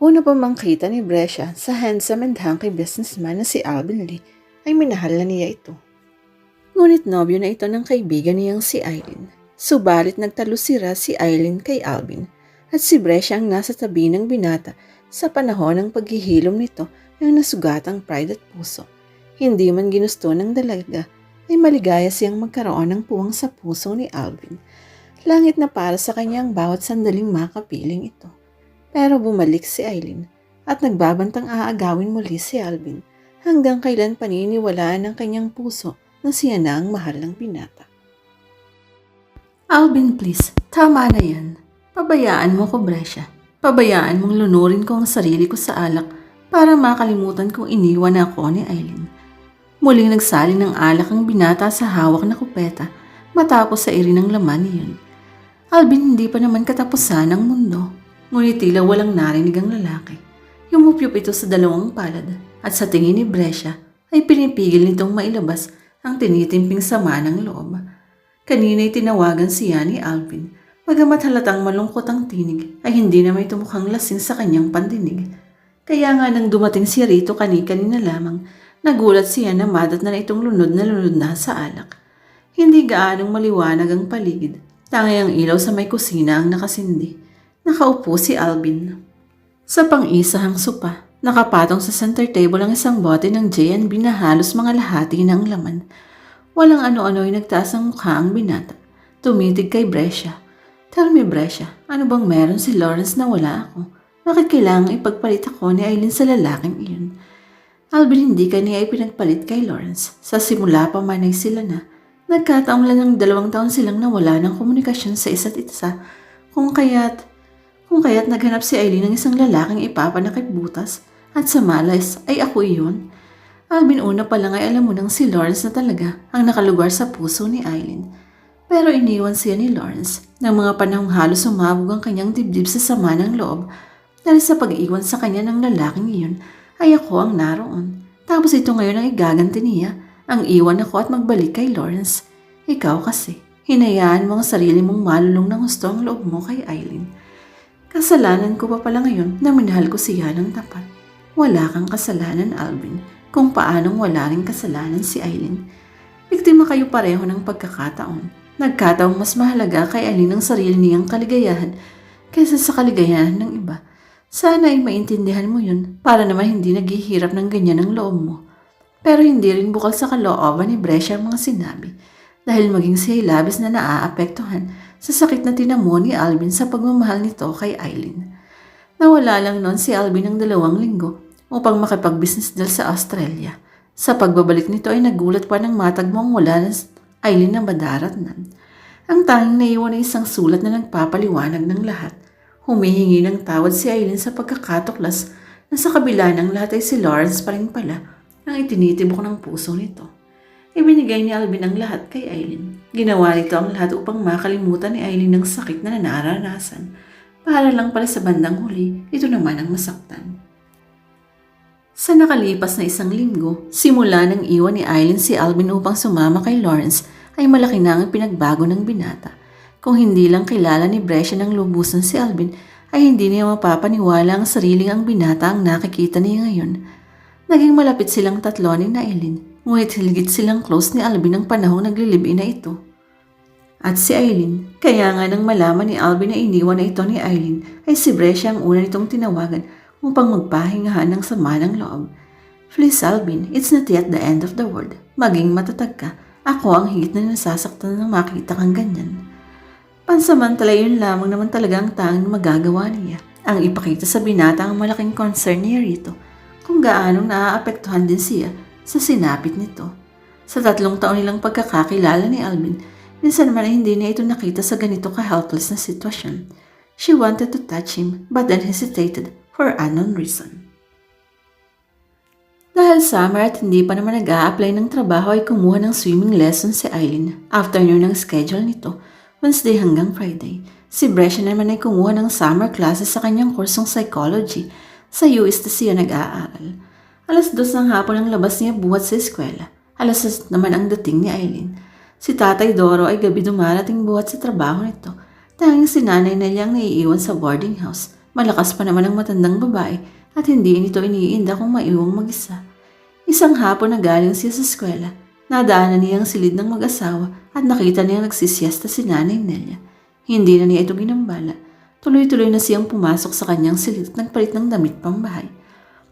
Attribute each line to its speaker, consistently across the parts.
Speaker 1: Una pa mang kita ni Brescia sa handsome and hunky businessman na si Alvin Lee ay minahal na niya ito. Ngunit nobyo na ito ng kaibigan niyang si Eileen. Subalit nagtalusira si Eileen kay Alvin at si Brescia ang nasa tabi ng binata sa panahon ng paghihilom nito ng nasugatang pride at puso. Hindi man ginusto ng dalaga ay maligaya siyang magkaroon ng puwang sa puso ni Alvin. Langit na para sa kanyang bawat sandaling makapiling ito. Pero bumalik si Eileen at nagbabantang aagawin muli si Alvin hanggang kailan paniniwalaan ng kanyang puso na siya na ang mahal ng binata. Alvin, please. Tama na yan. Pabayaan mo ko, Brescia. Pabayaan mong lunurin ko ang sarili ko sa alak para makalimutan kong iniwan ako ni Eileen. Muling nagsali ng alak ang binata sa hawak na kupeta matapos sa iri ng laman niyon. Alvin, hindi pa naman katapusan ng mundo. Ngunit tila walang narinig ang lalaki. Yumupyup ito sa dalawang palad at sa tingin ni Brescia ay pinipigil nitong mailabas ang tinitimping sama ng loob. Kanina'y tinawagan siya ni Alvin. Bagamat halatang malungkot ang tinig, ay hindi na may tumukhang lasing sa kanyang pandinig. Kaya nga nang dumating si Rito kani-kanina lamang, nagulat siya na madat na itong lunod na lunod na sa alak. Hindi gaanong maliwanag ang paligid. Tangay ang ilaw sa may kusina ang nakasindi. Nakaupo si Alvin. Sa pang-isahang sopa, nakapatong sa center table ang isang bote ng J&B na halos mga lahati ng laman. Walang ano-ano ay nagtaas ang mukha ang binata. Tumitig kay Brescia. Tell me Brescia, ano bang meron si Lawrence na wala ako? Bakit kailangang ipagpalit ako ni Aileen sa lalaking iyon? Alvin hindi kaniya ipinagpalit kay Lawrence. Sa simula pa man ay sila na. Nagkataong lang ng dalawang taon silang nawala ng komunikasyon sa isa't isa. Kung kaya't kung kaya't naghanap si Eileen ng isang lalaking ipapanakip butas at sa malas ay ako iyon. Alvin una pa lang ay alam mo nang si Lawrence na talaga ang nakalugar sa puso ni Eileen. Pero iniwan siya ni Lawrence ng mga panahong halos sumabog ang kanyang dibdib sa sama ng loob dahil sa pag-iwan sa kanya ng lalaking iyon ay ako ang naroon. Tapos ito ngayon ang igaganti niya, ang iwan ako at magbalik kay Lawrence. Ikaw kasi, hinayaan mo ang sarili mong malulong ng gusto ang loob mo kay Eileen. Kasalanan ko pa pala ngayon na minahal ko siya ng tapat. Wala kang kasalanan, Alvin, kung paanong wala rin kasalanan si Eileen. Biktima kayo pareho ng pagkakataon. Nagkataong mas mahalaga kay Eileen ang sarili niyang kaligayahan kaysa sa kaligayahan ng iba. Sana ay maintindihan mo yun para naman hindi naghihirap ng ganyan ang loob mo. Pero hindi rin bukal sa kalooban ni Brescia ang mga sinabi dahil maging siya'y labis na naaapektuhan sa sakit na tinamo ni Alvin sa pagmamahal nito kay Eileen. Nawala lang noon si Alvin ng dalawang linggo upang makipag-business deal sa Australia. Sa pagbabalik nito ay nagulat pa ng matagmong wala ng Eileen na madaratnan. Ang tanging naiwan ay isang sulat na nagpapaliwanag ng lahat. Humihingi ng tawad si Eileen sa pagkakatuklas na sa kabila ng lahat ay si Lawrence pa rin pala ang itinitibok ng puso nito. Ibinigay ni Alvin ang lahat kay Eileen. Ginawa nito ang lahat upang makalimutan ni Eileen ng sakit na nararanasan. Para lang pala sa bandang huli, ito naman ang masaktan. Sa nakalipas na isang linggo, simula nang iwan ni Eileen si Alvin upang sumama kay Lawrence, ay malaki na ang pinagbago ng binata. Kung hindi lang kilala ni Brescia ng lubusan si Alvin, ay hindi niya mapapaniwala ang sariling ang binata ang nakikita niya ngayon. Naging malapit silang tatlo ni Eileen Ngunit hiligit silang close ni Alvin ng panahong naglilibin na ito. At si Eileen, kaya nga nang malaman ni Alvin na iniwan na ito ni Eileen, ay si Brescia ang una nitong tinawagan upang magpahingahan ng sama ng loob. Please Alvin, it's not yet the end of the world. Maging matatag ka. Ako ang higit na nasasaktan nang makita kang ganyan. Pansamantala yun lamang naman talaga ang tanging magagawa niya. Ang ipakita sa binata ang malaking concern niya rito kung gaanong naaapektuhan din siya sa sinapit nito. Sa tatlong taon nilang pagkakakilala ni Alvin, minsan man hindi niya ito nakita sa ganito ka-helpless na sitwasyon. She wanted to touch him but then hesitated for unknown reason. Dahil summer at hindi pa naman nag apply ng trabaho ay kumuha ng swimming lesson si Eileen. Afternoon ng schedule nito, Wednesday hanggang Friday. Si Brescia naman ay kumuha ng summer classes sa kanyang kursong psychology. Sa US na siya nag-aaral. Alas dos ng hapon ang labas niya buhat sa eskwela. Alas dos naman ang dating ni Eileen. Si Tatay Doro ay gabi dumarating buhat sa trabaho nito. Tanging si nanay na niyang naiiwan sa boarding house. Malakas pa naman ang matandang babae at hindi nito iniinda kung maiwang mag-isa. Isang hapon na galing siya sa eskwela, nadaanan niya ang silid ng mag-asawa at nakita niya nagsisiyasta si Nanay Nelia. Hindi na niya ito ginambala. Tuloy-tuloy na siyang pumasok sa kanyang silid at nagpalit ng damit pambahay.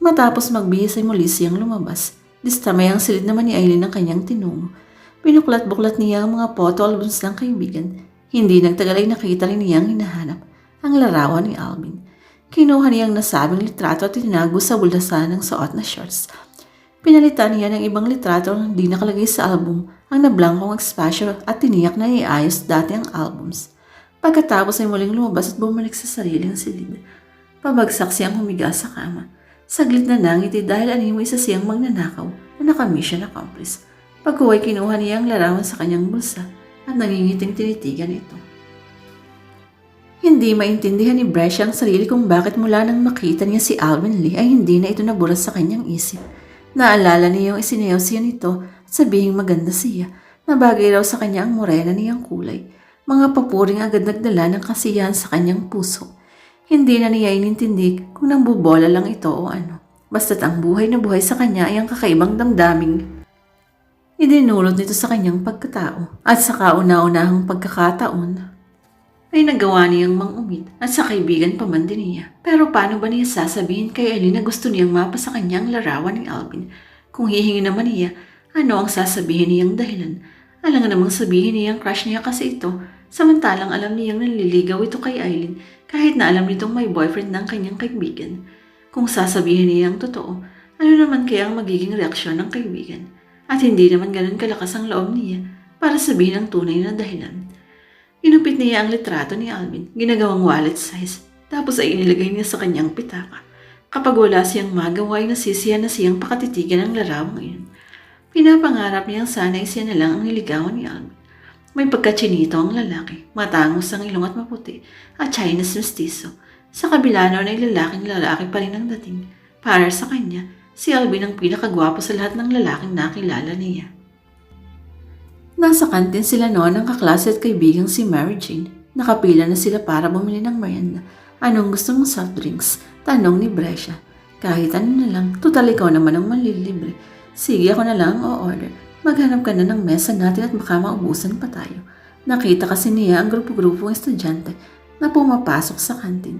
Speaker 1: Matapos magbihis ay muli siyang lumabas. Distamay ang silid naman ni Aileen ng kanyang tinungo. Binuklat-buklat niya ang mga photo albums ng kaibigan. Hindi nagtagal ay nakita rin niya ang hinahanap, ang larawan ni Alvin. Kinuha niya ang nasabing litrato at tinago sa buldasan ng suot na shorts. Pinalitan niya ng ibang litrato na hindi nakalagay sa album ang nablangkong espasyo at tiniyak na iayos dati ang albums. Pagkatapos ay muling lumabas at bumalik sa sariling silid. Pabagsak siyang humiga sa kama. Saglit na nangiti dahil animo isa siyang magnanakaw na naka-mission accomplice. Pagkuhay kinuha niya ang larawan sa kanyang bulsa at nangingiting tinitigan ito. Hindi maintindihan ni Brescia ang sarili kung bakit mula nang makita niya si Alvin Lee ay hindi na ito naburas sa kanyang isip. Naalala niya yung isineyaw siya nito at sabihing maganda siya na bagay raw sa kanya ang morena niyang kulay. Mga papuring agad nagdala ng kasiyahan sa kanyang puso. Hindi na niya inintindi kung nambubola lang ito o ano. Basta't ang buhay na buhay sa kanya ay ang kakaibang damdaming idinulot nito sa kanyang pagkatao at sa kauna-unahang pagkakataon ay nagawa niyang mangumit at sa kaibigan pa man din niya. Pero paano ba niya sasabihin kay Ellie na gusto niyang mapa sa kanyang larawan ni Alvin? Kung hihingi naman niya, ano ang sasabihin niyang dahilan? Alam nga namang sabihin niyang crush niya kasi ito, samantalang alam niyang nanliligaw ito kay Eileen kahit na alam nitong may boyfriend ng kanyang kaibigan. Kung sasabihin niyang totoo, ano naman kaya ang magiging reaksyon ng kaibigan? At hindi naman ganun kalakas ang loob niya para sabihin ang tunay na dahilan. Inupit niya ang litrato ni Alvin, ginagawang wallet size, tapos ay inilagay niya sa kanyang pitaka. Kapag wala siyang magawa ay nasisiya na siyang pakatitigan ang larawang iyon. Pinapangarap niyang sana'y siya na lang ang niligawan ni Alvin. May pagkachinito ang lalaki, matangos ang ilong at maputi, at Chinese mestizo. Sa kabila noon ay lalaking lalaki pa rin ang dating. Para sa kanya, si Alvin ang pinakagwapo sa lahat ng lalaking nakilala niya. Nasa kantin sila noon ng kaklase at kaibigang si Mary Jane. Nakapila na sila para bumili ng merienda. Anong gusto mong soft drinks? Tanong ni Brescia. Kahit ano na lang, total ikaw naman ang manlilibre. Sige ako na lang o order. Maghanap ka na ng mesa natin at baka maubusan pa tayo. Nakita kasi niya ang grupo-grupong estudyante na pumapasok sa kantin.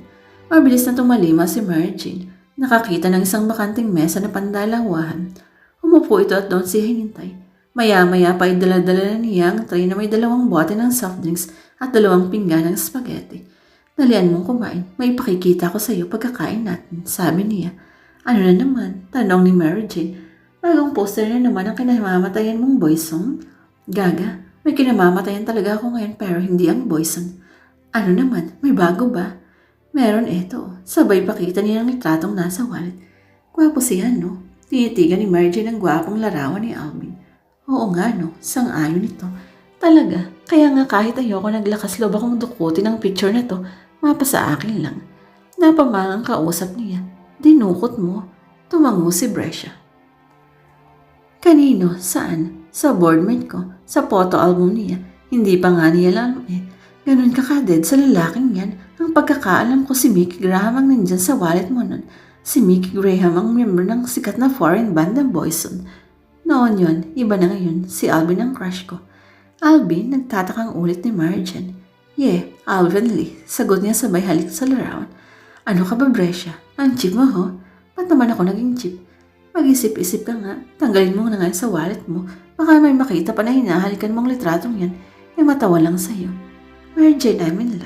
Speaker 1: Mabilis na tumalima si Mary Jane. Nakakita ng isang bakanting mesa na pandalawahan. Umupo ito at doon siya hinintay. Maya-maya pa ay dala-dala na niya ang tray na may dalawang bote ng soft drinks at dalawang pinggan ng spaghetti. Dalian mong kumain, may pakikita ko sa iyo pagkakain natin, sabi niya. Ano na naman? Tanong ni Mary Jane. Bagong poster na naman ang kinamamatayan mong boysong? Gaga, may kinamamatayan talaga ako ngayon pero hindi ang boyson. Ano naman, may bago ba? Meron eto. Sabay pakita niya ng litratong nasa wallet. Gwapo siya, no? Tinitigan ni Mary Jane ang gwapong larawan ni Alvin. Oo nga, no? Sang-ayon ito. Talaga, kaya nga kahit ayoko naglakas loob akong dukutin ang picture na to, mapa sa akin lang. Napamangang kausap niya. Dinukot mo. Tumango si Brescia. Kanino? Saan? Sa boardmate ko. Sa photo album niya. Hindi pa nga niya alam eh. Ganun ka kaded sa lalaking yan. Ang pagkakaalam ko si Mickey Graham ang nandyan sa wallet mo nun. Si Mickey Graham ang member ng sikat na foreign band ng Boyson. Noon yon, iba na ngayon, si Alvin ang crush ko. Alvin, nagtatakang ulit ni Marjan. Yeah, Alvin Lee. Sagot niya sabay halik sa larawan. Ano ka ba, Brescia? Ang cheap mo, ho? Ba't naman ako naging cheap? Mag-isip-isip ka nga. Tanggalin mo na nga sa wallet mo. Baka may makita pa na hinahalikan mong litratong yan. Eh matawa lang sa'yo. Marjan, I'm in.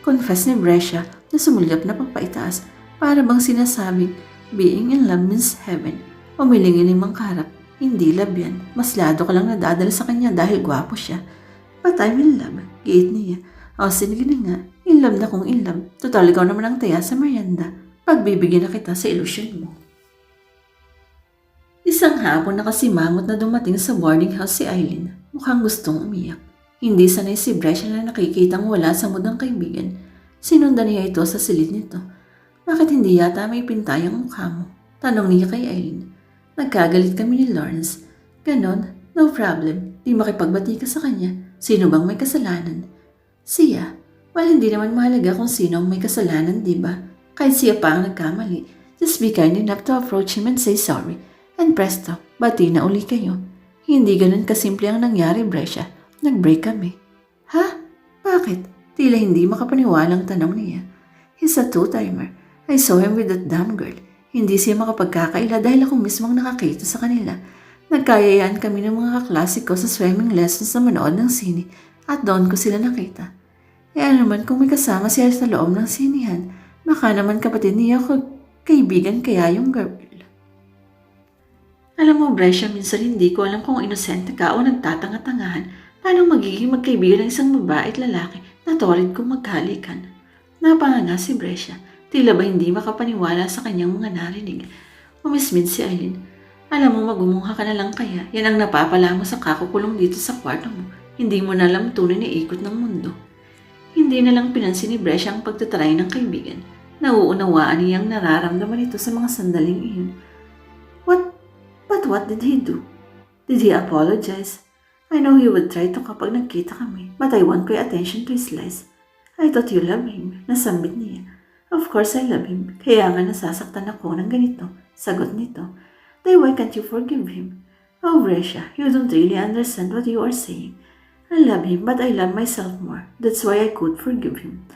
Speaker 1: Confess ni Brescia na sumulyap na papaitaas para bang sinasabing being in love means heaven. Umilingin ni Mang Karap hindi love yan. Maslado ka lang nadadala sa kanya dahil gwapo siya. But I'm in love. Giit niya. O sige na nga. In love na kung in love. Total ikaw naman ang taya sa merienda. Pagbibigyan na kita sa ilusyon mo. Isang hapon nakasimangot na dumating sa boarding house si Eileen. Mukhang gustong umiyak. Hindi sanay si Brescia na nakikitang wala sa mudang kaibigan. Sinundan niya ito sa silid nito. Bakit hindi yata may pintayang mukha mo? Tanong niya kay Eileen. Nagkagalit kami ni Lawrence. Ganon, no problem. Di makipagbati ka sa kanya. Sino bang may kasalanan? Siya. Well, hindi naman mahalaga kung sino ang may kasalanan, di ba? Kahit siya pa ang nagkamali, just be kind enough to approach him and say sorry. And presto, bati na uli kayo. Hindi ganun kasimple ang nangyari, Brescia. Nag-break kami. Ha? Bakit? Tila hindi makapaniwalang tanong niya. He's a two-timer. I saw him with that damn girl. Hindi siya makapagkakaila dahil ako mismong nakakita sa kanila. Nagkayayaan kami ng mga kaklase ko sa swimming lessons na manood ng sine at doon ko sila nakita. E ano naman kung may kasama siya sa loob ng sinihan, baka naman kapatid niya ko kaibigan kaya yung girl. Alam mo, Brescia, minsan hindi ko alam kung inosente ka o nagtatanga-tangahan paano magiging magkaibigan ng isang babae at lalaki na torid kong magkahalikan. Napanganga si Brescia. Tila ba hindi makapaniwala sa kanyang mga narinig. Umismid si Eileen. Alam mo, magumungha ka na lang kaya. Yan ang napapala mo sa kakukulong dito sa kwarto mo. Hindi mo na alam tunay na ikot ng mundo. Hindi na lang pinansin ni Brescia ang pagtatry ng kaibigan. Nauunawaan niyang nararamdaman ito sa mga sandaling iyon. What? Did he do? Did he apologize? I know he would try to kapag nagkita kami, but I won't pay attention to his lies. I thought you love him. Nasambit niya. Of course I love him. Kaya nga nasasaktan ako ng ganito. Sagot nito. Then why can't you forgive him? Oh, Brescia, you don't really understand what you are saying. I love him, but I love myself more. That's why I could forgive him.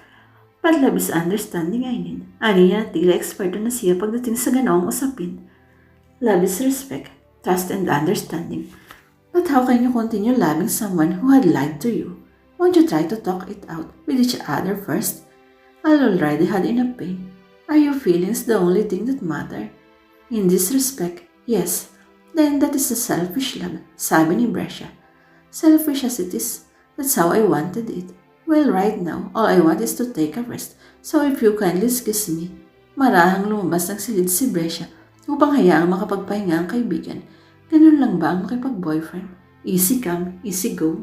Speaker 1: But love is understanding, Aileen. Ani niya na tila eksperto na siya pagdating sa ganoong usapin. Love is respect, trust, and understanding. But how can you continue loving someone who had lied to you? Won't you try to talk it out with each other first? I already had enough pain. Are your feelings the only thing that matter? In this respect, yes. Then that is a selfish love, sabi ni Brescia. Selfish as it is, that's how I wanted it. Well, right now, all I want is to take a rest. So if you kindly excuse me, marahang lumabas ng silid si Brescia upang hayaang makapagpahinga ang kaibigan. Ganun lang ba ang makipag-boyfriend? Easy come, easy go.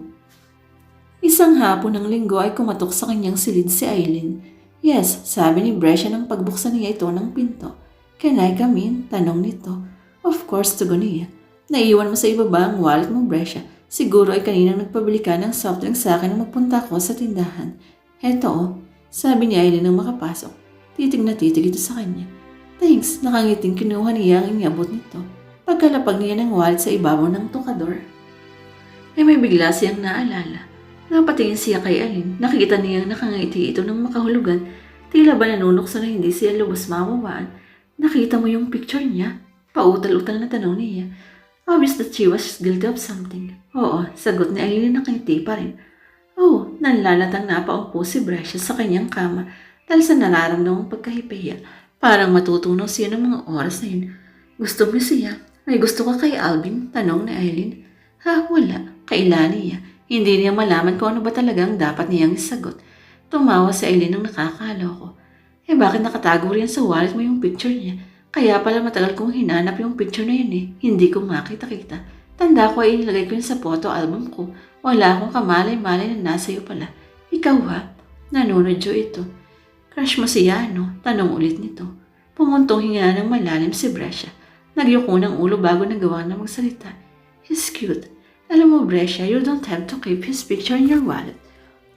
Speaker 1: Isang hapon ng linggo ay kumatok sa kanyang silid si Eileen. Yes, sabi ni Brescia nang pagbuksan niya ito ng pinto. Can I come in? Tanong nito. Of course, tugon niya. Naiwan mo sa ibaba ang wallet mo, Brescia. Siguro ay kaninang nagpabili ka ng soft drink sa akin nang magpunta ko sa tindahan. Heto oh, sabi ni Eileen nang makapasok. Titig na titig ito sa kanya. Thanks, nakangiting kinuha niya ang iniabot nito. Pagkalapag niya ng wallet sa ibabaw ng tukador. Ay may bigla siyang naalala. Napatingin siya kay Alin. Nakikita niyang nakangiti ito ng makahulugan. Tila ba nanunokso na hindi siya lubos mamawaan. Nakita mo yung picture niya? Pautal-utal na tanong niya. Obvious that she was guilty of something. Oo, sagot ni Aileen na nakangiti pa rin. Oh, nanlalatang napaumpo si Brescia sa kanyang kama dahil sa nararamdamang pagkahipiya. Parang matutunaw siya ng mga oras na yun. Gusto mo siya? May gusto ka kay Alvin? Tanong ni Aileen. Ha, wala. Kailan niya. Hindi niya malaman kung ano ba talagang dapat niyang isagot. Tumawa si Aileen nang nakakaloko. Eh bakit nakatago rin sa wallet mo yung picture niya? Kaya pala matagal kong hinanap yung picture na yun eh. Hindi ko makita-kita. Tanda ko ay inilagay ko yun sa photo album ko. Wala akong kamalay-malay na nasa iyo pala. Ikaw ha? Nanonodyo ito. Crush mo siya, no? Tanong ulit nito. Pumuntong hinga ng malalim si Brescia. Nagyuko ng ulo bago nagawa na magsalita. He's cute. Alam mo, Brescia, you don't have to keep his picture in your wallet.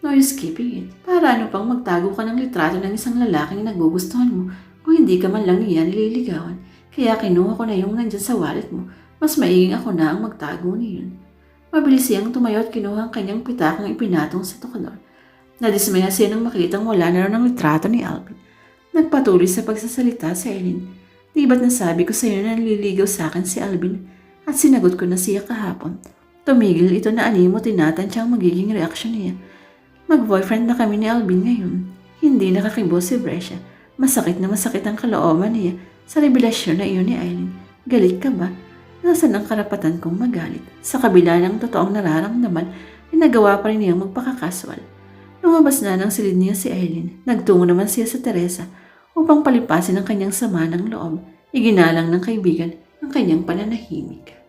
Speaker 1: No use keeping it. Para ano pang magtago ka ng litrato ng isang lalaking nagugustuhan mo kung hindi ka man lang niya nililigawan. Kaya kinuha ko na yung nandyan sa wallet mo. Mas maiging ako na ang magtago niyon. Mabilis siyang tumayo at kinuha ang kanyang pitakang ipinatong sa tukador. Nadismaya siya nang makitang wala na raw ng litrato ni Alvin. Nagpatuloy sa pagsasalita si Eileen. Di ba't nasabi ko sa iyo na naliligaw sa akin si Alvin? At sinagot ko na siya kahapon. Tumigil ito na animo tinatansya ang magiging reaksyon niya. Mag-boyfriend na kami ni Alvin ngayon. Hindi nakakibo si Brescia. Masakit na masakit ang kalooban niya sa revelasyon na iyon ni Eileen. Galit ka ba? Nasaan ang karapatan kong magalit? Sa kabila ng totoong nararamdaman, nagawa pa rin niyang magpakakaswal. Lumabas na ng silid niya si Eileen. Nagtungo naman siya sa Teresa upang palipasin ang kanyang sama ng loob. Iginalang ng kaibigan ang kanyang pananahimik.